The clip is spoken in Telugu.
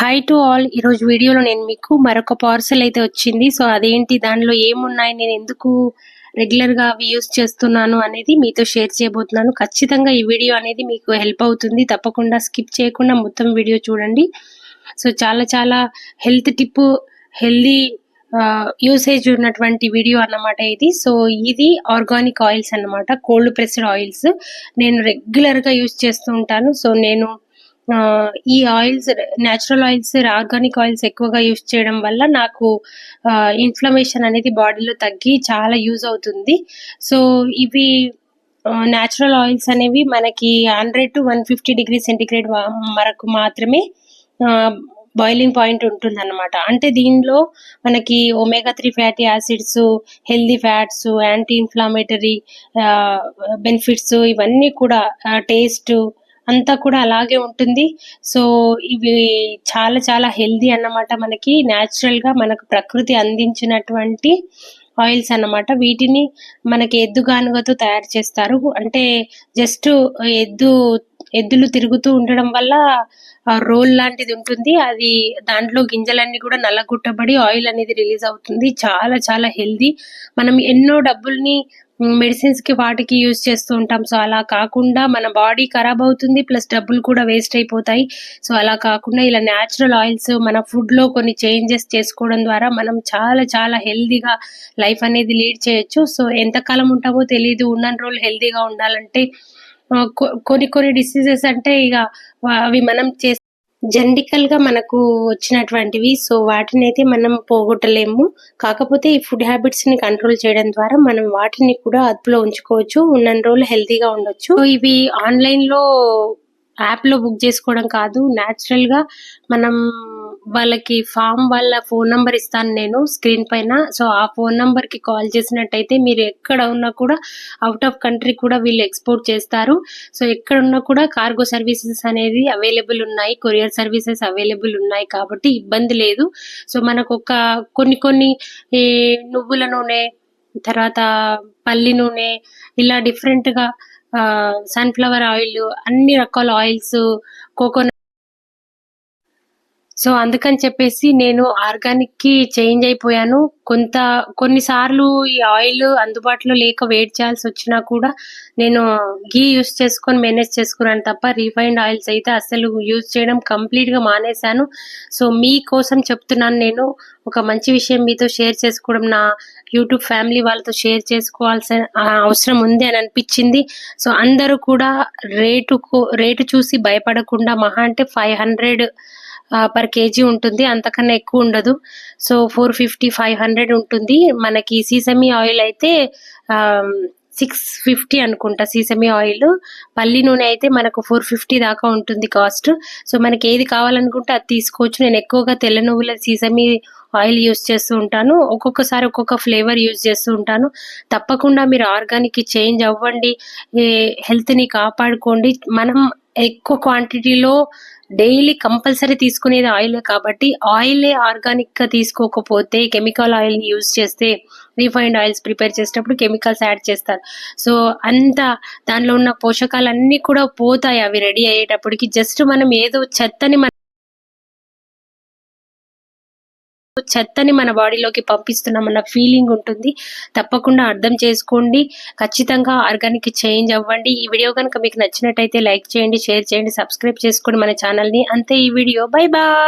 హాయ్ టు ఆల్ ఈరోజు వీడియోలో నేను మీకు మరొక పార్సల్ అయితే వచ్చింది. సో అదేంటి? దానిలో ఏమున్నాయి? నేను ఎందుకు రెగ్యులర్గా అవి యూస్ చేస్తున్నాను అనేది మీతో షేర్ చేయబోతున్నాను. ఖచ్చితంగా ఈ వీడియో అనేది మీకు హెల్ప్ అవుతుంది. తప్పకుండా స్కిప్ చేయకుండా మొత్తం వీడియో చూడండి. సో చాలా చాలా హెల్త్ టిప్ హెల్దీ యూసేజ్ ఉన్నటువంటి వీడియో అన్నమాట ఇది. సో ఇది ఆర్గానిక్ ఆయిల్స్ అన్నమాట. కోల్డ్ ప్రెస్డ్ ఆయిల్స్ నేను రెగ్యులర్గా యూస్ చేస్తూ ఉంటాను. సో నేను ఈ oils natural oils organic oils ఎక్కువగా యూస్ చేయడం వల్ల నాకు ఇన్ఫ్లమేషన్ అనేది బాడీలో తగ్గి చాలా యూజ్ అవుతుంది. సో ఇవి న్యాచురల్ ఆయిల్స్ అనేవి మనకి hundred to one fifty degree centigrade వరకు మాత్రమే బాయిలింగ్ పాయింట్ ఉంటుందన్నమాట. అంటే దీనిలో మనకి omega three fatty acids healthy fats anti inflammatory benefits ఇవన్నీ కూడా టేస్ట్ అంతా కూడా అలాగే ఉంటుంది. సో ఇవి చాలా చాలా హెల్దీ అన్నమాట మనకి. Natural గా మనకు ప్రకృతి అందించినటువంటి ఆయిల్స్ అన్నమాట. వీటిని మనకి ఎద్దు గానుగతో తయారు చేస్తారు. అంటే జస్ట్ ఎద్దు ఎద్దులు తిరుగుతూ ఉండడం వల్ల రోల్ లాంటిది ఉంటుంది. అది దాంట్లో గింజలన్నీ కూడా నల్లగుట్టబడి ఆయిల్ అనేది రిలీజ్ అవుతుంది. చాలా చాలా హెల్దీ. మనం ఎన్నో డబ్బుల్ని మెడిసిన్స్కి వాటికి యూజ్ చేస్తూ ఉంటాం. సో అలా కాకుండా మన బాడీ ఖరాబ్ అవుతుంది ప్లస్ డబ్బులు కూడా వేస్ట్ అయిపోతాయి. సో అలా కాకుండా ఇలా న్యాచురల్ ఆయిల్స్ మన ఫుడ్లో కొన్ని చేంజెస్ చేసుకోవడం ద్వారా మనం చాలా చాలా హెల్దీగా లైఫ్ అనేది లీడ్ చేయొచ్చు. సో ఎంతకాలం ఉంటామో తెలియదు ఉన్న రోజులు హెల్దీగా ఉండాలంటే కొన్ని కొన్ని డిసీజెస్ అంటే ఇక అవి మనం చే జెనరికల్గా మనకు వచ్చినటువంటివి. సో వాటిని అయితే మనం పోగొట్టలేము. కాకపోతే ఈ ఫుడ్ హ్యాబిట్స్ని కంట్రోల్ చేయడం ద్వారా మనం వాటిని కూడా అదుపులో ఉంచుకోవచ్చు. ఉన్న రోజులు హెల్తీగా ఉండొచ్చు. ఇవి ఆన్లైన్లో యాప్లో బుక్ చేసుకోవడం కాదు. న్యాచురల్గా మనం వాళ్ళకి ఫామ్ వాళ్ళ ఫోన్ నంబర్ ఇస్తాను నేను స్క్రీన్ పైన. సో ఆ ఫోన్ నంబర్కి కాల్ చేసినట్టయితే మీరు ఎక్కడ ఉన్నా కూడా అవుట్ ఆఫ్ కంట్రీ కూడా వీళ్ళు ఎక్స్పోర్ట్ చేస్తారు. సో ఎక్కడ ఉన్నా కూడా కార్గో సర్వీసెస్ అనేది అవైలబుల్ ఉన్నాయి. కొరియర్ సర్వీసెస్ అవైలబుల్ ఉన్నాయి కాబట్టి ఇబ్బంది లేదు. సో మనకు ఒక కొన్ని కొన్ని ఈ నువ్వుల నూనె తర్వాత పల్లి నూనె ఇలా డిఫరెంట్గా సన్ఫ్లవర్ ఆయిల్ అన్ని రకాల ఆయిల్స్ కోకోనట్ సో అందుకని చెప్పేసి నేను ఆర్గానిక్కి చేంజ్ అయిపోయాను. కొంత కొన్నిసార్లు ఈ ఆయిల్ అందుబాటులో లేక వెయిట్ చేయాల్సి వచ్చినా కూడా నేను గీ యూస్ చేసుకొని మేనేజ్ చేసుకున్నాను తప్ప రీఫైండ్ ఆయిల్స్ అయితే అసలు యూజ్ చేయడం కంప్లీట్గా మానేశాను. సో మీకోసం చెప్తున్నాను నేను ఒక మంచి విషయం మీతో షేర్ చేసుకోవడం. నా యూట్యూబ్ ఫ్యామిలీ వాళ్ళతో షేర్ చేసుకోవాల్సిన అవసరం ఉంది అని అనిపించింది. సో అందరూ కూడా రేటు రేటు చూసి భయపడకుండా మహా అంటే ఫైవ్ హండ్రెడ్ పర్ కేజీ ఉంటుంది. అంతకన్నా ఎక్కువ ఉండదు. So four fifty five hundred ఉంటుంది. మనకి సీసమి ఆయిల్ అయితే సిక్స్ ఫిఫ్టీ అనుకుంటా సీసమి ఆయిల్. పల్లి నూనె అయితే మనకు ఫోర్ ఫిఫ్టీ దాకా ఉంటుంది కాస్ట్. సో మనకి ఏది కావాలనుకుంటే అది తీసుకోవచ్చు. నేను ఎక్కువగా తెల్ల నువ్వుల సీసమి ఆయిల్ యూస్ చేస్తూ ఉంటాను. ఒక్కొక్కసారి ఒక్కొక్క ఫ్లేవర్ యూస్ చేస్తూ ఉంటాను. తప్పకుండా మీరు ఆర్గానిక్ చేంజ్ అవ్వండి. హెల్త్ని కాపాడుకోండి. మనం ఎక్కువ క్వాంటిటీలో డైలీ కంపల్సరీ తీసుకునేది ఆయిల్ కాబట్టి ఆయిలే ఆర్గానిక్గా తీసుకోకపోతే కెమికల్ ఆయిల్ని యూజ్ చేస్తే రీఫైండ్ ఆయిల్స్ ప్రిపేర్ చేసేటప్పుడు కెమికల్స్ యాడ్ చేస్తారు. సో అంత దానిలో ఉన్న పోషకాలన్నీ కూడా పోతాయి అవి రెడీ అయ్యేటప్పటికి. జస్ట్ మనం ఏదో చెత్తని చెత్తని మన బాడీలోకి పంపిస్తున్నామన్న ఫీలింగ్ ఉంటుంది. తప్పకుండా అర్థం చేసుకోండి. ఖచ్చితంగా ఆర్గానిక్ చేంజ్ అవ్వండి. ఈ వీడియో కనుక మీకు నచ్చినట్టయితే లైక్ చేయండి షేర్ చేయండి సబ్స్క్రైబ్ చేసుకోండి మన ఛానల్ని. అంతే ఈ వీడియో. Bye bye.